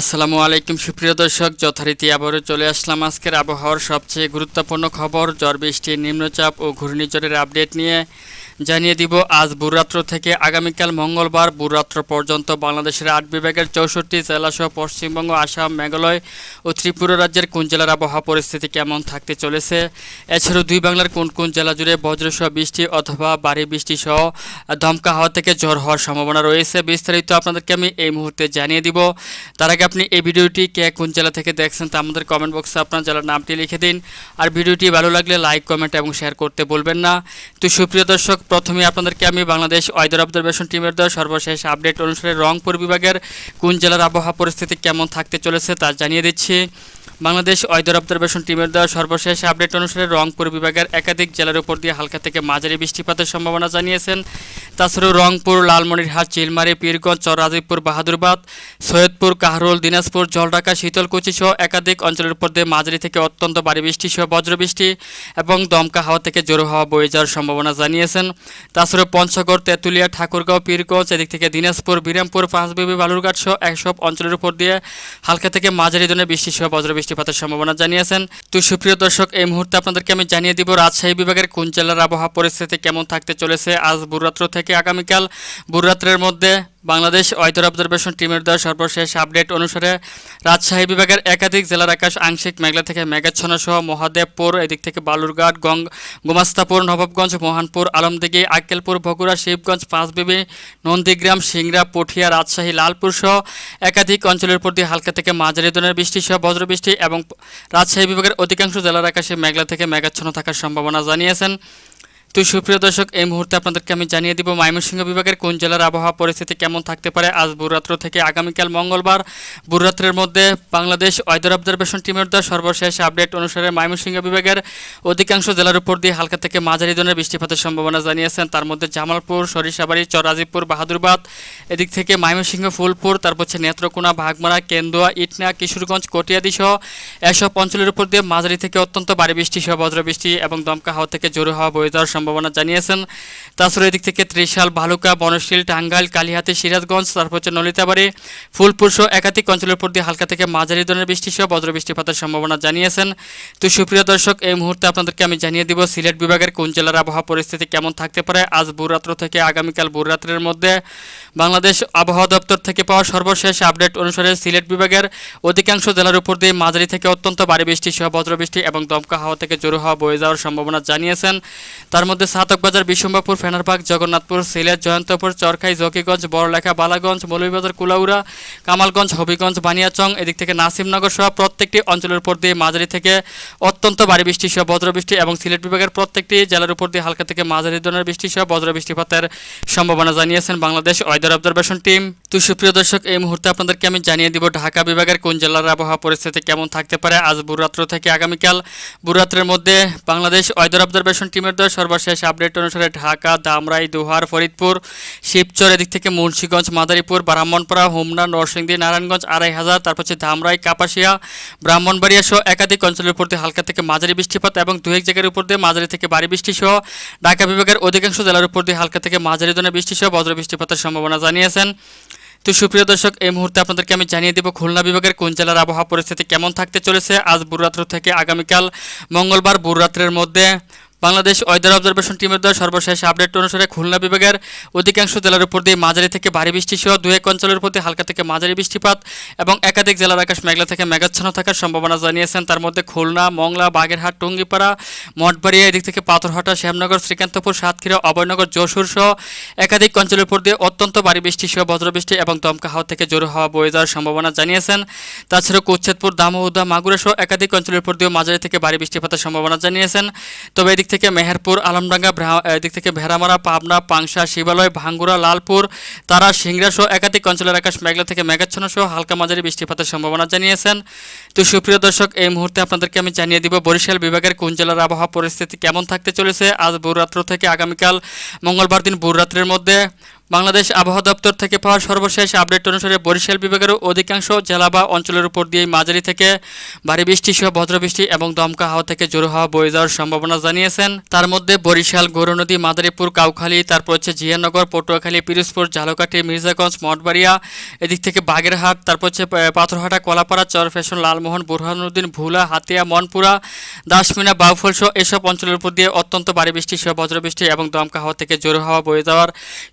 আসসালামু আলাইকুম, সুপ্রিয় দর্শক, যথারীতি আবারও চলে আসলাম আজকের আবহাওয়ার সবচেয়ে গুরুত্বপূর্ণ খবর। জ্বর বৃষ্টি নিম্নচাপ ও ঘূর্ণিঝড়ের আপডেট নিয়ে জানিয়ে দিব, আজ ভূরাত্র থেকে আগামীকাল মঙ্গলবার ভূরাত্র পর্যন্ত বাংলাদেশের আট বিভাগের চৌষট্টি জেলাসহ পশ্চিমবঙ্গ, আসাম, মেঘালয় ও ত্রিপুরা রাজ্যের কোন জেলার আবহাওয়া পরিস্থিতি কেমন থাকতে চলেছে? এছাড়াও দুই বাংলার কোন কোন জেলা জুড়ে বজ্রসহ বৃষ্টি অথবা ভারী বৃষ্টি সহ দমকা হাওয়া থেকে জ্বর হওয়ার সম্ভাবনা রয়েছে বিস্তারিত আপনাদেরকে আমি এই মুহূর্তে জানিয়ে দিব। তার আগে আপনি এই ভিডিওটি কে কোন জেলা থেকে দেখছেন তা আমাদের কমেন্ট বক্সে আপনার জেলার নামটি লিখে দিন। আর ভিডিওটি ভালো লাগলে লাইক কমেন্ট এবং শেয়ার করতে বলবেন না। তো সুপ্রিয় দর্শক প্রথমে আপনাদেরকে আমি বাংলাদেশ ওয়েদার অবজারভেশন টিমের দেওয়া সর্বশেষ আপডেট অনুসারে রংপুর বিভাগের কোন জেলার আবহাওয়া পরিস্থিতি কেমন থাকতে চলেছে তা জানিয়ে দিচ্ছি। বাংলাদেশ ওয়েদার অবজারভেশন টিমের দেওয়া সর্বশেষ আপডেট অনুসারে রংপুর বিভাগের একাধিক জেলার উপর দিয়ে হালকা থেকে মাঝারি বৃষ্টিপাতের সম্ভাবনা জানিয়েছেন। তাছাড়াও রংপুর, লালমনিরহাট, চিলমারি, পীরগঞ্জ, চররাজীবপুর, বাহাদুরবাদ, সৈয়দপুর, কাহরুল, দিনাজপুর, জলঢাকা, শীতলকুচি সহ একাধিক অঞ্চলের উপর দিয়ে মাঝারি থেকে অত্যন্ত ভারী বৃষ্টি সহ বজ্রবৃষ্টি এবং দমকা হাওয়া থেকে জোরো হাওয়া বয়ে যাওয়ার সম্ভাবনা জানিয়েছেন। তাছাড়াও পঞ্চগড়, তেঁতুলিয়া, ঠাকুরগাঁও, পীরগঞ্জ, এদিক থেকে দিনাজপুর, বিরামপুর, পাঁচবিবি, বালুরঘাট সহ একসব অঞ্চলের উপর দিয়ে হালকা থেকে মাঝারি ধরনের বৃষ্টি সহ বজ্রবৃষ্টিপাতের সম্ভাবনা জানিয়েছেন। তো সুপ্রিয় দর্শক, এই মুহূর্তে আপনাদেরকে আমি জানিয়ে দিব, রাজশাহী বিভাগের কোন জেলার আবহাওয়া পরিস্থিতি কেমন থাকতে চলেছে আজ ভোররাত্র থেকে আগামীকাল। ভোররাত্রের মধ্যে বাংলাদেশ ওয়েদার অবজারভেশন টিমের দেওয়া সর্বশেষ আপডেট অনুসারে রাজশাহী বিভাগের একাধিক জেলার আকাশ আংশিক মেঘলা থেকে মেঘাচ্ছন্ন সহ মহাদেবপুর, এদিক থেকে বালুরঘাট, গং গোমাস্তাপুর, নবাবগঞ্জ, মোহনপুর, আলমদিঘি, আক্কেলপুর, বগুড়া, শিবগঞ্জ, পাঁচবিবি, নন্দীগ্রাম, সিংড়া পটিয়া রাজশাহী, লালপুর সহ একাধিক অঞ্চলের উপর হালকা থেকে মাঝারি ধরনের বৃষ্টি সহ বজ্রবৃষ্টি এবং রাজশাহী বিভাগের অধিকাংশ জেলার আকাশে মেঘলা থেকে মেঘাচ্ছন্ন থাকার সম্ভাবনা জানিয়েছেন। তো সুপ্রিয় দর্শক, এই মুহূর্তে আপনাদেরকে আমি জানিয়ে দিব ময়মনসিংহ বিভাগের কোন জেলার আবহাওয়া পরিস্থিতি কেমন থাকতে পারে। আজ ভোররাত্র থেকে আগামীকাল মঙ্গলবার ভোররাত্রের মধ্যে বাংলাদেশ ওয়েদার অবজারভেশন টিমের দেওয়া সর্বশেষ আপডেট অনুসারে ময়মনসিংহ বিভাগের অধিকাংশ জেলার উপর দিয়ে হালকা থেকে মাঝারি ধরনের বৃষ্টিপাতের সম্ভাবনা জানিয়েছেন। তার মধ্যে জামালপুর, সরিষাবাড়ি চরাজিপুর বাহাদুরবাদ, এদিক থেকে ময়মনসিংহ, ফুলপুর, তারপর হচ্ছে নেত্রকোনা ভাগমারা কেন্দুয়া, ইটনা, কিশোরগঞ্জ কটিয়াদি সহ এসব অঞ্চলের উপর দিয়ে মাঝারি থেকে অত্যন্ত ভারী বৃষ্টি সহ বজ্রবৃষ্টি এবং দমকা হাওয়া থেকে জোরে হাওয়া বয়ে যাওয়ার সম্ভাবনা জানিয়েছেন। তাছাড়া এদিক থেকে ত্রিশাল, ভালুকা, বনশীল, টাঙ্গাইল, কালিহাতি, সিরাজগঞ্জ, তারপর হচ্ছে নলিতাবাড়ি, ফুলপুর সহ একাধিক অঞ্চলের দিয়ে হালকা থেকে মাঝারি ধরনের বৃষ্টি সহ বজ্র বৃষ্টিপাতের সম্ভাবনা জানিয়েছেন। তো সুপ্রিয় দর্শক, এই মুহূর্তে আপনাদেরকে আমি জানিয়ে দিব সিলেট বিভাগের কোন জেলার আবহাওয়া পরিস্থিতি কেমন থাকতে পারে। আজ ভোররাত্র থেকে আগামীকাল ভোররাত্রের মধ্যে বাংলাদেশ আবহাওয়া দপ্তর থেকে পাওয়া সর্বশেষ আপডেট অনুসারে সিলেট বিভাগের অধিকাংশ জেলার উপর দিয়ে মাঝারি থেকে অত্যন্ত ভারী বৃষ্টি সহ বজ্রবৃষ্টি এবং দমকা হাওয়া থেকে জোরো হাওয়া বয়ে যাওয়ার সম্ভাবনা জানিয়েছেন। তার মধ্যে সাতকবাজার বিশ্বম্বাপুর ফেনারবাগ, জগন্নাথপুর, সিলেট, জয়ন্তপুর, চরখাই, জকিগঞ্জ, বড়লেখা, বালাগঞ্জ, মৌলভীবাজার, কুলাউড়া, কামালগঞ্জ, হবিগঞ্জ, বানিয়াচং, এদিক থেকে নাসিমনগর সহ প্রত্যেকটি অঞ্চলের উপর দিয়ে মাঝারি থেকে অত্যন্ত ভারী বৃষ্টি সহ বজ্রবৃষ্টি এবং সিলেট বিভাগের প্রত্যেকটি জেলার উপর দিয়ে হালকা থেকে মাঝারি ধরনের বৃষ্টি সহ বজ্র বৃষ্টিপাতের সম্ভাবনা জানিয়েছেন বাংলাদেশ ওয়েদার অবজারভেশন টিম। তো সুপ্রিয় দর্শক, এই মুহূর্তে আপনাদেরকে আমি জানিয়ে দিব ঢাকা বিভাগের কোন জেলার আবহাওয়া পরিস্থিতি কেমন থাকতে পারে। আজ ভোররাত্র থেকে আগামীকাল ভোররাত্রের মধ্যে বাংলাদেশ ওয়েদার অবজারভেশন টিমের দ্বারা সর্বশেষ আপডেট অনুসারে ঢাকা দামরাই দোহার ফরিদপুর, শিবচর এদিক থেকে মুন্সীগঞ্জ, মাদারীপুর, ব্রাহ্মণপাড়া, হোমনা, নরসিংদী, নারায়ণগঞ্জ, আড়াই হাজার, তারপর হচ্ছে ধামরাই কাপাসিয়া, ব্রাহ্মণবাড়িয়া সহ একাধিক অঞ্চলের উপর দিয়ে হালকা থেকে মাঝারি বৃষ্টিপাত এবং দু এক জায়গার উপর দিয়ে মাঝারি থেকে ভারী বৃষ্টি সহ ঢাকা বিভাগের অধিকাংশ জেলার উপর দিয়ে হালকা থেকে মাঝারি ধরনের বৃষ্টি সহ বজ্র বৃষ্টিপাতের সম্ভাবনা জানিয়েছেন। তো সুপ্রিয় দর্শক, এই মুহূর্তে আপনাদেরকে আমি জানিয়ে দেব খুলনা বিভাগের কোন জেলার আবহাওয়া পরিস্থিতি কেমন থাকতে চলেছে। আজ বুররাত্র থেকে আগামীকাল মঙ্গলবার বুররাত্রের মধ্যে বাংলাদেশ ওয়েদার অবজারভেশন টিমের দ্বারা সর্বশেষ আপডেট অনুসারে খুলনা বিভাগের অধিকাংশ জেলার উপর দিয়ে মাঝারি থেকে ভারী বৃষ্টি সহ দু এক অঞ্চলের প্রতি হালকা থেকে মাঝারি বৃষ্টিপাত এবং একাধিক জেলার আকাশ মেঘলা থেকে মেঘাচ্ছন্ন থাকার সম্ভাবনা জানিয়েছেন। তার মধ্যে খুলনা, মংলা, বাগেরহাট, টুঙ্গিপাড়া, মঠবাড়িয়া, এদিক থেকে পাথরহাটা, শ্যামনগর, শ্রীকান্তপুর, সাতক্ষীরা, অভয়নগর, যশোর সহ একাধিক অঞ্চলের উপর দিয়ে অত্যন্ত ভারী বৃষ্টি সহ বজ্রবৃষ্টি এবং দমকা হাওয়া থেকে জোর হাওয়া বয়ে যাওয়ার সম্ভাবনা জানিয়েছেন। তাছাড়াও কুচ্ছেদপুর দামোহদা মাগুরা সহ একাধিক অঞ্চলের উপর দিয়েও মাঝারি থেকে ভারী বৃষ্টিপাতের সম্ভাবনা জানিয়েছেন। তবে এদিক থেকে মেহেরপুর, আলমডাঙ্গা এদিক থেকে ভেড়ামারা, পাবনা, পাংশা, শিবালয়, ভাঙ্গুরা, লালপুর, তারা সিংড়া সহ একাধিক অঞ্চলের আকাশ মেঘলা থেকে মেঘাচ্ছন্ন সহ হালকা মাঝারি বৃষ্টিপাতের সম্ভাবনা জানিয়েছেন। তো সুপ্রিয় দর্শক, এই মুহূর্তে আপনাদেরকে আমি জানিয়ে দিব বরিশাল বিভাগের কোন জেলার আবহাওয়া পরিস্থিতি কেমন থাকতে চলেছে। আজ ভোররাত্র থেকে আগামীকাল মঙ্গলবার দিন ভোররাত্রের মধ্যে বাংলাদেশ আবহাওয়া দপ্তর থেকে পাওয়া সর্বশেষ আপডেট অনুসারে বরিশাল বিভাগের অধিকাংশ জেলা বা অঞ্চলের উপর দিয়ে মাঝারি থেকে ভারী বৃষ্টি সহ বজ্রবৃষ্টি এবং দমকা হাওয়া থেকে জোরো হাওয়া বয়ে যাওয়ার সম্ভাবনা জানিয়েছেন। তার মধ্যে বরিশাল গৌরনদী মাদারীপুর, কাউখালী, তারপর হচ্ছে জিয়ানগর, পটুয়াখালী, পিরোজপুর, ঝালকাঠি, মির্জাগঞ্জ, মঠবাড়িয়া, এদিক থেকে বাগেরহাট, তারপর হচ্ছে পাথরহাটা, কলাপাড়া চরফ্যাশন লালমোহন, বুরহানুদ্দিন, ভুলা, হাতিয়া, মনপুরা, দাসমিনা, বাউফল সহ এসব অঞ্চলের উপর দিয়ে অত্যন্ত ভারী বৃষ্টি সহ বজ্রবৃষ্টি এবং দমকা হাওয়া থেকে জোরো হাওয়া বয়ে যাওয়ার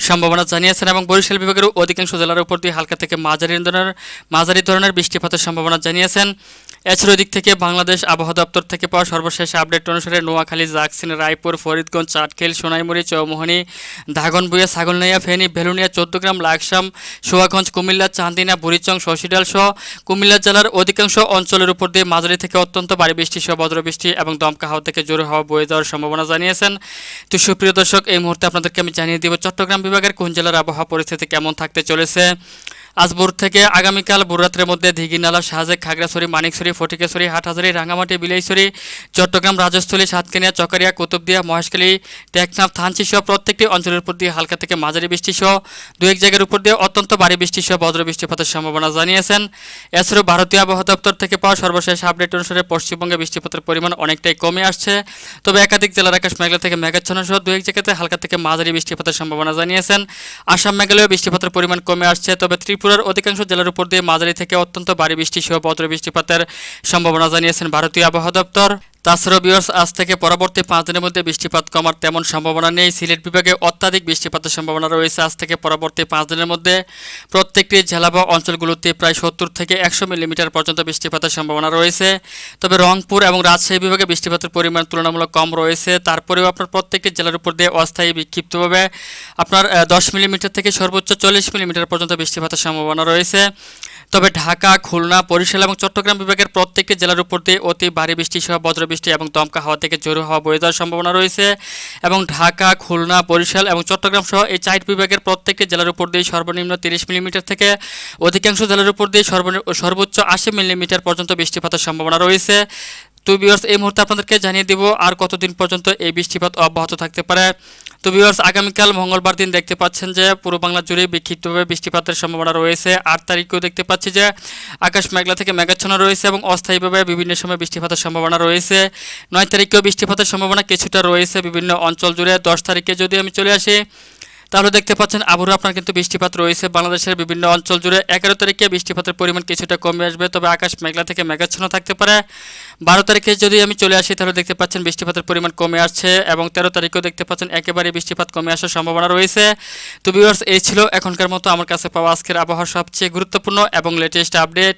সম্ভাবনা জানিয়েছেন এবং বরিশাল বিভাগের অধিকাংশ জেলার উপর দিয়ে হালকা থেকে মাঝারি ধরনের মাঝারি ধরনের বৃষ্টিপাতের সম্ভাবনা জানিয়েছেন। এছাড়া দিক থেকে বাংলাদেশ আবহাওয়া দপ্তর থেকে পাওয়া সর্বশেষ আপডেট অনুসারে নোয়াখালী জাকসিন রায়পুর, ফরিদগঞ্জ চাটখিল সোনাইমুড়ি, চৌমোহনী ধাগনবুয়া ছাগলনাইয়া, ফেনী, ভেলুনিয়া, চৌদ্দগ্রাম, লাকসাম, সোয়াগঞ্জ, কুমিল্লা, চান্দিনা, বুড়িচং, শশীডাল সহ কুমিল্লা জেলার অধিকাংশ অঞ্চলের উপর দিয়ে মাঝারি থেকে অত্যন্ত ভারী বৃষ্টি সহ বজ্রবৃষ্টি এবং দমকা হাওয়া থেকে জোরে হাওয়া বয়ে যাওয়ার সম্ভাবনা জানিয়েছেন। তো সুপ্রিয় দর্শক, এই মুহূর্তে আপনাদেরকে আমি জানিয়ে দিব চট্টগ্রাম বিভাগের কোন জেলার আবহাওয়া পরিস্থিতি কেমন থাকতে চলেছে? আজ ভোর থেকে আগামীকাল ভোররাত্রের মধ্যে দিঘিনালা শাহজেক খাগড়াছড়ি, মানিকছড়ি ফটিকেশ্বরী হাটহাজারি, রাঙ্গামাটি, বিলাইছড়ি, চট্টগ্রাম, রাজস্থলী সাতকানিয়া চকারিয়া, কুতুবদিয়া, মহেশখালী, টেকনাফ থানচি সহ প্রত্যেকটি অঞ্চলের উপর দিয়ে হালকা থেকে মাঝারি বৃষ্টি সহ দু এক জায়গার উপর দিয়ে অত্যন্ত ভারী বৃষ্টি সহ বজ্র বৃষ্টিপাতের সম্ভাবনা জানিয়েছেন। এছাড়াও ভারতীয় আবহাওয়া দপ্তর থেকে পাওয়া সর্বশেষ আপডেট অনুসারে পশ্চিমবঙ্গে বৃষ্টিপাতের পরিমাণ অনেকটাই কমে আসছে। তবে একাধিক জেলার আকাশ মেঘলা থেকে মেঘাচ্ছন্ন সহ দু এক জায়গাতে হালকা থেকে মাঝারি বৃষ্টিপাতের সম্ভাবনা জানিয়েছেন। আসাম মেঘালয় বৃষ্টিপাতের পরিমাণ কমে আসছে, তবে ত্রিপুরার অধিকাংশ জেলার উপর দিয়ে মাঝারি থেকে অত্যন্ত ভারী বৃষ্টি সহ বজ্র বৃষ্টিপাতের সম্ভাবনা জানিয়েছেন ভারতীয় আবহাওয়া দপ্তর। তাছাড়াও বিয়ার্স আজ থেকে পরবর্তী পাঁচ দিনের মধ্যে বৃষ্টিপাত কমার তেমন সম্ভাবনা নেই। সিলেট বিভাগে অত্যাধিক বৃষ্টিপাতের সম্ভাবনা রয়েছে। আজ থেকে পরবর্তী পাঁচ দিনের মধ্যে প্রত্যেকটি জেলা বা অঞ্চলগুলোতে প্রায় সত্তর থেকে একশো মিলিমিটার পর্যন্ত বৃষ্টিপাতের সম্ভাবনা রয়েছে। তবে রংপুর এবং রাজশাহী বিভাগে বৃষ্টিপাতের পরিমাণ তুলনামূলক কম রয়েছে। তারপরেও আপনার প্রত্যেকটি জেলার উপর দিয়ে অস্থায়ী বিক্ষিপ্তভাবে আপনার দশ মিলিমিটার থেকে সর্বোচ্চ চল্লিশ মিলিমিটার পর্যন্ত বৃষ্টিপাতের সম্ভাবনা রয়েছে। তবে ঢাকা, খুলনা, বরিশাল এবং চট্টগ্রাম বিভাগের প্রত্যেকটি জেলার উপর দিয়ে অতি ভারী বৃষ্টি সহ বজ্রবৃষ্টি এবং দমকা হাওয়া থেকে জোরো হাওয়া বয়ে যাওয়ার সম্ভাবনা রয়েছে এবং ঢাকা, খুলনা, বরিশাল এবং চট্টগ্রাম সহ এই চার বিভাগের প্রত্যেকটি জেলার উপর দিয়ে সর্বনিম্ন তিরিশ মিলিমিটার থেকে অধিকাংশ জেলার উপর দিয়ে সর্বোচ্চ আশি মিলিমিটার পর্যন্ত বৃষ্টিপাতের সম্ভাবনা রয়েছে। তো বিয়ার্স এই মুহূর্তে আপনাদেরকে জানিয়ে দিব আর কতদিন পর্যন্ত এই বৃষ্টিপাত অব্যাহত থাকতে পারে। তো বিয়ার্স আগামীকাল মঙ্গলবার দিন দেখতে পাচ্ছেন যে পূর্ব বাংলা জুড়ে বিক্ষিপ্তভাবে বৃষ্টিপাতের সম্ভাবনা রয়েছে। আট তারিখেও দেখতে পাচ্ছি যে আকাশ মেঘলা থেকে মেঘাচ্ছন্ন রয়েছে এবং অস্থায়ীভাবে বিভিন্ন সময় বৃষ্টিপাতের সম্ভাবনা রয়েছে। নয় তারিখেও বৃষ্টিপাতের সম্ভাবনা কিছুটা রয়েছে বিভিন্ন অঞ্চল জুড়ে। দশ তারিখে যদি আমি চলে আসি, তাহলে দেখতে পাচ্ছেন আবহাওয়া আপনার কিন্তু বৃষ্টিপাত রয়েছে। বাংলাদেশের বিভিন্ন অঞ্চল জুড়ে এগারো তারিখে বৃষ্টিপাতের পরিমাণ কিছুটা কমে আসবে, তবে আকাশ মেঘলা থেকে মেঘাচ্ছন্ন থাকতে পারে। বারো তারিখে যদি আমি চলে আসি, তাহলে দেখতে পাচ্ছেন বৃষ্টিপাতের পরিমাণ কমে আসছে এবং তেরো তারিখেও দেখতে পাচ্ছেন একেবারে বৃষ্টিপাত কমে আসার সম্ভাবনা রয়েছে। তো ভিউয়ার্স এই ছিল এখনকার মতো আমার কাছে পাওয়া আজকের আবহাওয়া সবচেয়ে গুরুত্বপূর্ণ এবং লেটেস্ট আপডেট